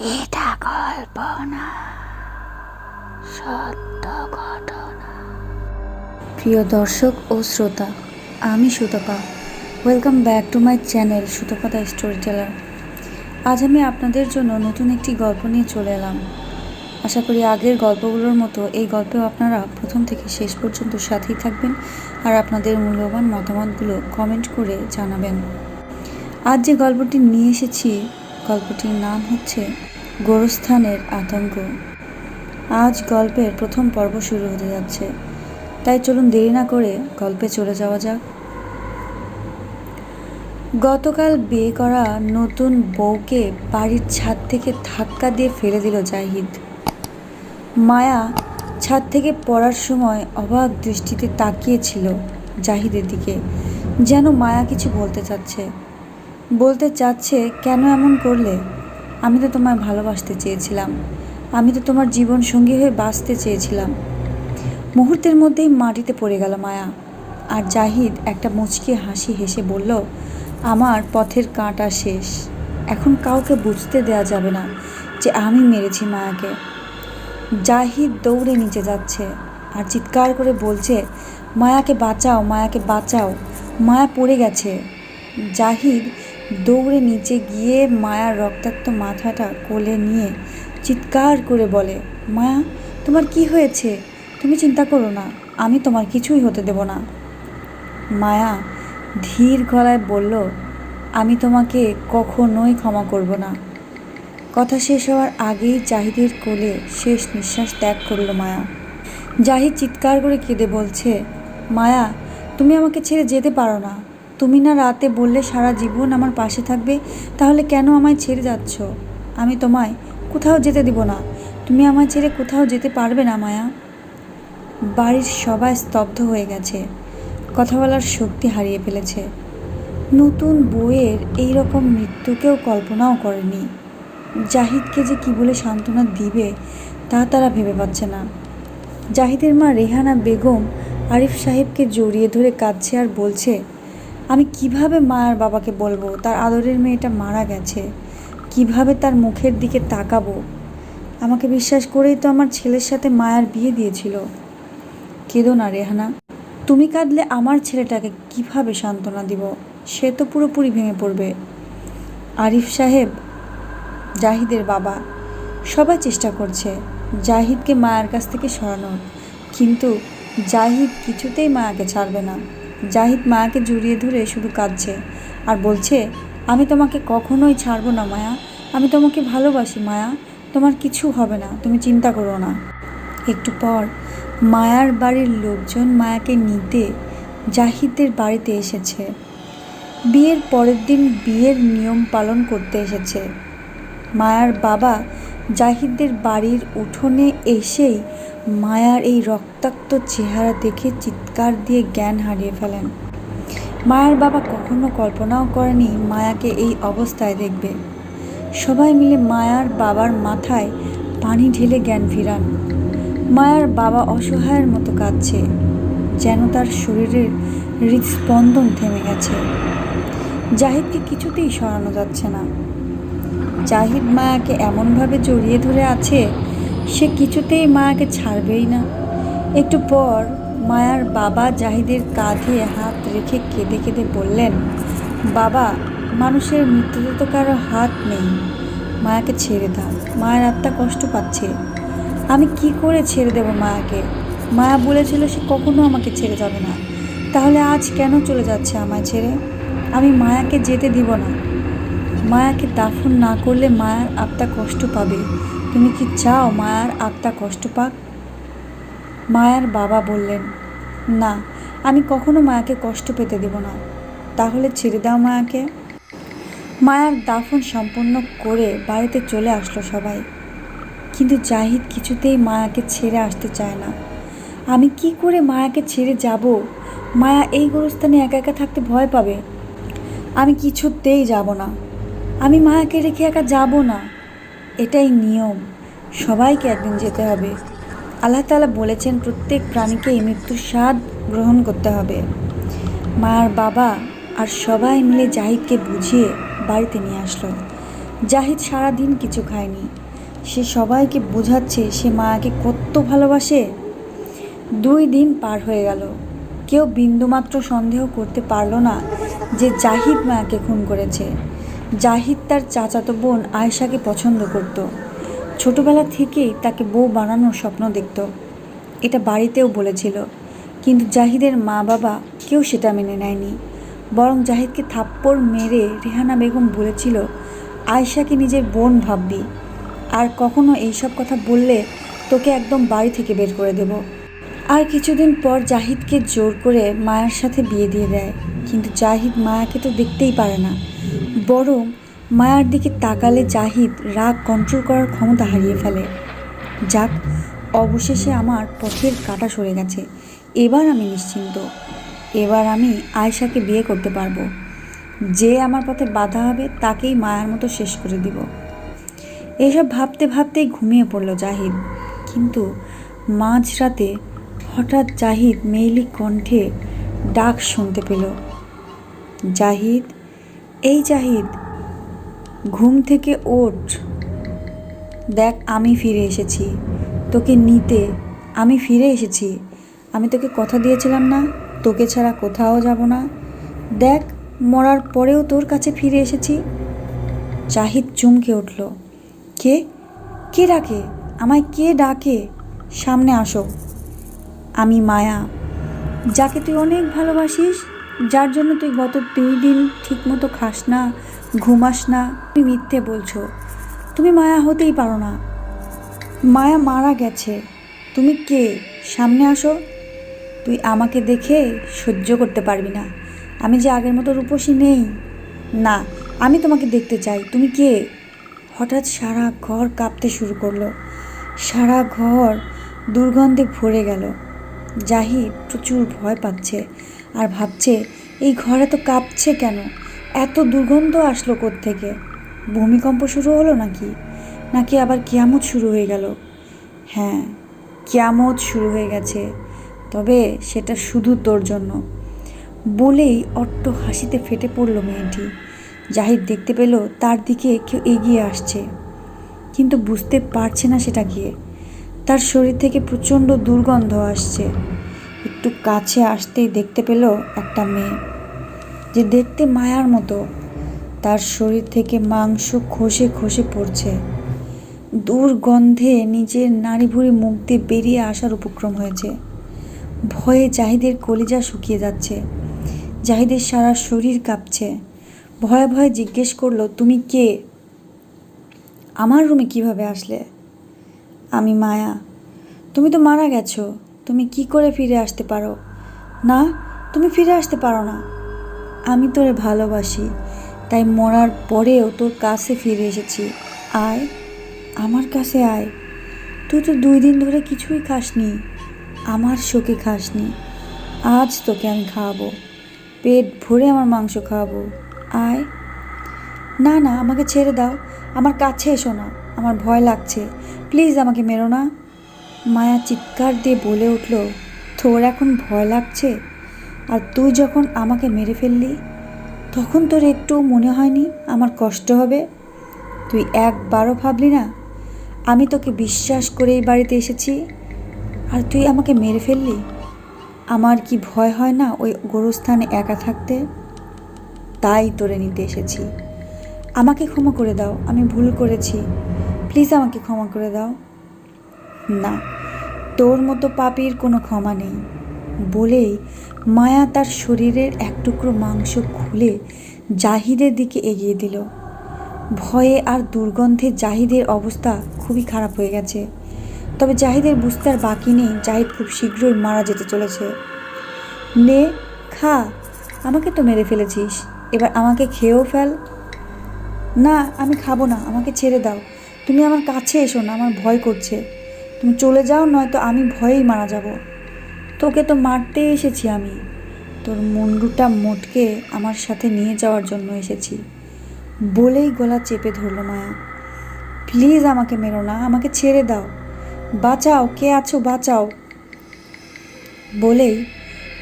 এটা কল্পনা, সত্য ঘটনা। প্রিয় দর্শক ও শ্রোতা, আমি Sutapa. Welcome back to my channel Sutapa the storyteller আজ আমি আপনাদের জন্য নতুন একটি গল্প নিয়ে চলে এলাম। আশা করি আগের গল্পগুলোর মতো এই গল্পেও আপনারা প্রথম থেকে শেষ পর্যন্ত সাথেই থাকবেন আর আপনাদের মূল্যবান মতামতগুলো কমেন্ট করে জানাবেন। আজ যে গল্পটি নিয়ে এসেছি গল্পটির নাম হচ্ছে গোরস্থানের আতঙ্ক। আজ গল্পের প্রথম পর্ব শুরু হতে যাচ্ছে। তাই চলুন দেরি না করে গল্পে চলে যাওয়া যাক। গতকাল বিয়ে করা নতুন বউকে বাড়ির ছাদ থেকে ধাক্কা দিয়ে ফেলে দিল জাহিদ। মায়া ছাদ থেকে পড়ার সময় অবাক দৃষ্টিতে তাকিয়েছিল জাহিদের দিকে, যেন মায়া কিছু বলতে চাচ্ছে। বলতে চাচ্ছে, কেন এমন করলে? আমি তো তোমায় ভালোবাসতে চেয়েছিলাম। আমি তো তোমার জীবন সঙ্গী হয়ে বাঁচতে চেয়েছিলাম। মুহূর্তের মধ্যেই মাটিতে পড়ে গেল মায়া। আর জাহিদ একটা মুচকি হাসি হেসে বলল, আমার পথের কাঁটা শেষ। এখন কাউকে বুঝতে দেয়া যাবে না যে আমি মেরেছি মায়াকে। জাহিদ দৌড়ে নিচে যাচ্ছে আর চিৎকার করে বলছে, মায়াকে বাঁচাও মায়াকে বাঁচাও। মায়া পড়ে গেছে। জাহিদ দৌড়ে নিচে গিয়ে মায়ার রক্তাক্ত মাথাটা কোলে নিয়ে চিৎকার করে বলে, মায়া, তোমার কি হয়েছে? তুমি চিন্তা করো না, আমি তোমার কিছুই হতে দেব না। মায়া ধীর গলায় বলল, আমি তোমাকে কখনোই ক্ষমা করব না। কথা শেষ হওয়ার আগেই জাহিদের কোলে শেষ নিঃশ্বাস ত্যাগ করল মায়া। জাহিদ চিৎকার করে কেঁদে বলছে, মায়া, তুমি আমাকে ছেড়ে যেতে পারো না। তুমি না রাতে বললে সারা জীবন আমার পাশে থাকবে, তাহলে কেন আমায় ছেড়ে যাচ্ছ? আমি তোমায় কোথাও যেতে দিব না। তুমি আমায় ছেড়ে কোথাও যেতে পারবে না, মায়া। বাড়ির সবাই স্তব্ধ হয়ে গেছে। কথা বলার শক্তি হারিয়ে ফেলেছে। নতুন বইয়ের এই রকম মৃত্যুকেও কল্পনাও করেনি। জাহিদকে যে কি বলে সান্ত্বনা দিবে, তা তারা ভেবে পাচ্ছে না। জাহিদের মা রেহানা বেগম আরিফ সাহেবকে জড়িয়ে ধরে কাঁদছে আর বলছে আমি কীভাবে মা আর বাবাকে বলব? তার আদরের মেয়েটা মারা গেছে। কীভাবে তার মুখের দিকে তাকাবো? আমাকে বিশ্বাস করেই তো আমার ছেলের সাথে মায়ার বিয়ে দিয়েছিল। কেঁদো না রেহানা। তুমি কাঁদলে আমার ছেলেটাকে কীভাবে সান্ত্বনা দিব? সে তো পুরোপুরি ভেঙে পড়বে। আরিফ সাহেব, জাহিদের বাবা, সবাই চেষ্টা করছে জাহিদকে মায়ের কাছ থেকে সরানোর। কিন্তু জাহিদ কিছুতেই মায়াকে ছাড়বে না। জাহিদ মায়াকে জড়িয়ে ধরে শুধু কাঁদছে আর বলছে, আমি তোমাকে কখনোই ছাড়বো না মায়া। আমি তোমাকে ভালোবাসি মায়া। তোমার কিছু হবে না। তুমি চিন্তা করো না। একটু পর মায়ার বাড়ির লোকজন মায়াকে নিতে জাহিদের বাড়িতে এসেছে। বিয়ের পরের দিন বিয়ের নিয়ম পালন করতে এসেছে। মায়ার বাবা জাহিদদের বাড়ির উঠোনে এসেই মায়ার এই রক্তাক্ত চেহারা দেখে চিৎকার দিয়ে জ্ঞান হারিয়ে ফেলেন। মায়ার বাবা কখনো কল্পনাও করেনি মায়াকে এই অবস্থায় দেখবে। সবাই মিলে মায়ার বাবার মাথায় পানি ঢেলে জ্ঞান ফিরান। মায়ার বাবা অসহায়ের মতো কাঁদছে, যেন তার শরীরের হৃদস্পন্দন থেমে গেছে। জাহিদকে কিছুতেই সরানো যাচ্ছে না। জাহিদ মায়াকে এমনভাবে জড়িয়ে ধরে আছে, সে কিছুতেই মায়াকে ছাড়বেই না। একটু পর মায়ার বাবা জাহিদের কাঁধে হাত রেখে কেঁদে কেঁদে বললেন, বাবা, মানুষের মৃত্যুতে তো কারও হাত নেই। মায়াকে ছেড়ে দাও। মায়ের আত্মা কষ্ট পাচ্ছে। আমি কি করে ছেড়ে দেব মায়াকে? মায়া বলেছিল সে কখনো আমাকে ছেড়ে যাবে না। তাহলে আজ কেন চলে যাচ্ছে আমায় ছেড়ে? আমি মায়াকে যেতে দিব না। মায়াকে দাফন না করলে মায়ার আত্মা কষ্ট পাবে। তুমি কি চাও মায়ার আত্মা কষ্ট পাক? মায়ার বাবা বললেন, না, আমি কখনো মায়াকে কষ্ট পেতে দেব না। তাহলে ছেড়ে দাও মায়াকে। মায়ার দাফন সম্পন্ন করে বাড়িতে চলে আসলো সবাই। কিন্তু জাহিদ কিছুতেই মায়াকে ছেড়ে আসতে চায় না। আমি কি করে মায়াকে ছেড়ে যাব? মায়া এই গোরস্থানে একা একা থাকতে ভয় পাবে? আমি কিছুতেই যাব না। আমি মায়াকে রেখে একা যাব না। এটাই নিয়ম। সবাইকে একদিন যেতে হবে। আল্লাহ তালা বলেছেন, প্রত্যেক প্রাণীকেই মৃত্যুর স্বাদ গ্রহণ করতে হবে। মার বাবা আর সবাই মিলে জাহিদকে বুঝিয়ে বাড়িতে নিয়ে আসলো। জাহিদ সারাদিন কিছু খায়নি। সে সবাইকে বোঝাচ্ছে, সে মায়াকে কত ভালোবাসে। দুই দিন পার হয়ে গেল। কেউ বিন্দুমাত্র সন্দেহ করতে পারল না যে জাহিদ মায়াকে খুন করেছে। জাহিদ তার চাচাতো বোন আয়েশাকে পছন্দ করত। ছোটবেলা থেকেই তাকে বউ বানানোর স্বপ্ন দেখত। এটা বাড়িতেও বলেছিল, কিন্তু জাহিদের মা বাবা কেউ সেটা মেনে নেয়নি। বরং জাহিদকে থাপ্পড় মেরে রেহানা বেগম বলেছিল, আয়েশাকে নিজের বোন ভাববি। আর কখনো এইসব কথা বললে তোকে একদম বাড়ি থেকে বের করে দেব। আর কিছুদিন পর জাহিদকে জোর করে মায়ের সাথে বিয়ে দিয়ে দেয়। কিন্তু জাহিদ মায়াকে তো দেখতেই পারে না। বরং মায়ার দিকে তাকালে জাহিদ রাগ কন্ট্রোল করার ক্ষমতা হারিয়ে ফেলে। যাক, অবশেষে আমার পথের কাটা সরে গেছে। এবার আমি নিশ্চিন্ত। এবার আমি আয়েশাকে বিয়ে করতে পারব। যে আমার পথে বাধা হবে, তাকেই মায়ার মতো শেষ করে দিব। এসব ভাবতে ভাবতেই ঘুমিয়ে পড়ল জাহিদ। কিন্তু মাঝরাতে হঠাৎ জাহিদ মেইলি কণ্ঠে ডাক শুনতে পেল। জাহিদ এই জাহিদ, ঘুম থেকে ওঠ। দেখ, আমি ফিরে এসেছি। তোকে নিতে আমি ফিরে এসেছি। আমি তোকে কথা দিয়েছিলাম না, তোকে ছাড়া কোথাও যাব না। দেখ, মরার পরেও তোর কাছে ফিরে এসেছি। জাহিদ চমকে উঠল। কে? কে ডাকে? আমায় কে ডাকে? সামনে আসো। আমি মায়া। যাকে তুই অনেক ভালোবাসিস যার জন্য তুই গত দুই দিন ঠিকমতো খাস না, ঘুমাস না, তুমি মিথ্যে বলছো। তুমি মায়া হতেই পারো না। মায়া মারা গেছে। তুমি কে? সামনে আসো। তুই আমাকে দেখে সহ্য করতে পারবি না। আমি যে আগের মতো রূপসী নেই। না, আমি তোমাকে দেখতে চাই। তুমি কে? হঠাৎ সারা ঘর কাঁপতে শুরু করল। সারা ঘর দুর্গন্ধে ভরে গেল। জাহিদ প্রচুর ভয় পাচ্ছে। আর ভাবছে, এই ঘরে তো কাঁপছে কেন? এত দুর্গন্ধ আসলো থেকে ভূমিকম্প শুরু হলো নাকি? নাকি আবার কিয়ামত শুরু হয়ে গেল? হ্যাঁ কিয়ামত শুরু হয়ে গেছে। তবে সেটা শুধু তোর জন্য। বলেই অট্ট হাসিতে ফেটে পড়ল মেয়েটি। জাহিদ দেখতে পেল তার দিকে কেউ এগিয়ে আসছে। কিন্তু বুঝতে পারছে না সেটা গিয়ে তার শরীর থেকে প্রচণ্ড দুর্গন্ধ আসছে। একটু কাছে আসতেই দেখতে পেল একটা মেয়ে, যে দেখতে মায়ার মতো। তার শরীর থেকে মাংস খসে খসে পড়ছে। দুর্গন্ধে নিজের নারী ভুড়ি মুখ দিয়ে বেরিয়ে আসার উপক্রম হয়েছে। ভয়ে জাহিদের কলিজা শুকিয়ে যাচ্ছে। জাহিদের সারা শরীর কাঁপছে। ভয়ে ভয়ে জিজ্ঞেস করল, তুমি কে? আমার রুমে কীভাবে আসলে? আমি মায়া। তুমি তো মারা গেছো। তুমি কি করে ফিরে আসতে পারো? না, তুমি ফিরে আসতে পারো না। আমি তোরে ভালোবাসি, তাই মরার পরেও তোর কাছে ফিরে এসেছি। আয়, আমার কাছে আয়। তুই তো দুই দিন ধরে কিছুই খাসনি, আমার শোকে খাসনি। আজ তোকে আমি খাওয়াবো, পেট ভরে আমার মাংস খাওয়াবো। আয়। না না, আমাকে ছেড়ে দাও। আমার কাছে এসো না, আমার ভয় লাগছে। প্লিজ আমাকে মেরো না। মায়া চিৎকার দিয়ে বলে উঠল, তোর এখন ভয় লাগছে? আর তুই যখন আমাকে মেরে ফেললি, তখন তোর একটু মনে হয়নি আমার কষ্ট হবে? তুই একবারও ভাবলি না, আমি তোকে বিশ্বাস করে এই বাড়িতে এসেছি, আর তুই আমাকে মেরে ফেললি? আমার কি ভয় হয় না ওই গোরস্থানে একা থাকতে? তাই তোরে নিতে এসেছি। আমাকে ক্ষমা করে দাও, আমি ভুল করেছি। প্লিজ আমাকে ক্ষমা করে দাও। না তোর মতো পাপির কোনো ক্ষমা নেই। বলেই মায়া তার শরীরের এক টুকরো মাংস খুলে জাহিদের দিকে এগিয়ে দিল। ভয়ে আর দুর্গন্ধে জাহিদের অবস্থা খুবই খারাপ হয়ে গেছে। তবে জাহিদের বুঝতে আর বাকি নেই, জাহিদ খুব শীঘ্রই মারা যেতে চলেছে। নে, খা, আমাকে তো মেরে ফেলেছিস, এবার আমাকে খেয়েও ফেল। না, আমি খাব না, আমাকে ছেড়ে দাও। তুমি আমার কাছে এসো না, আমার ভয় করছে। তুমি চলে যাও, নয়তো আমি ভয়েই মারা যাব। তোকে তো মারতে এসেছি আমি। তোর মুন্ডুটা মোটকে আমার সাথে নিয়ে যাওয়ার জন্য এসেছি। বলেই গলা চেপে ধরলো মায়া। প্লিজ আমাকে মেরো না, আমাকে ছেড়ে দাও। বাঁচাও, কে আছো বাঁচাও। বলেই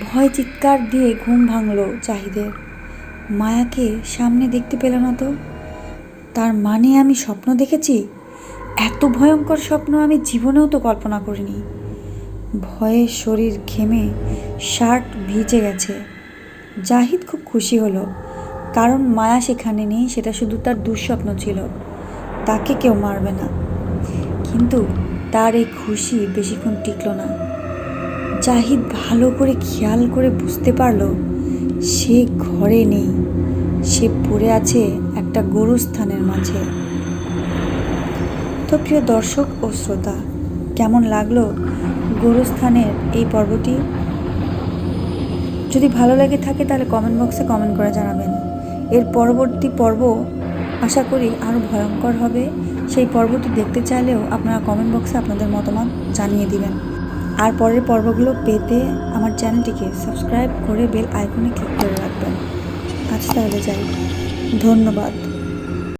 ভয় চিৎকার দিয়ে ঘুম ভাঙলো চাহিদের মায়াকে সামনে দেখতে পেল না তো? তার মানে আমি স্বপ্ন দেখেছি? এত ভয়ঙ্কর স্বপ্ন আমি জীবনেও তো কল্পনা করিনি। ভয়ে শরীর ঘেমে শার্ট ভিজে গেছে। জাহিদ খুব খুশি হলো, কারণ মায়া সেখানে নেই, সেটা শুধু তার দুঃস্বপ্ন ছিল। তাকে কেউ মারবে না। কিন্তু তার এই খুশি বেশিক্ষণ টিকলো না। জাহিদ ভালো করে খেয়াল করে বুঝতে পারল, সে ঘরে নেই। সে পড়ে আছে একটা গরুস্থানের মাঝে। তো প্রিয় দর্শক ও শ্রোতা, কেমন লাগল গরুস্থানের এই পর্বটি? যদি ভালো লাগে থাকে তাহলে কমেন্ট বক্সে কমেন্ট করে জানাবেন। এর পরবর্তী পর্ব আশা করি আরও ভয়ঙ্কর হবে। সেই পর্বটি দেখতে চাইলেও আপনারা কমেন্ট বক্সে আপনাদের মতামত জানিয়ে দিবেন। আর পরের পর্বগুলো পেতে আমার চ্যানেলটিকে সাবস্ক্রাইব করে বেল আইকনে ক্লিক করে রাখবেন। আজ তাহলে যাই। ধন্যবাদ।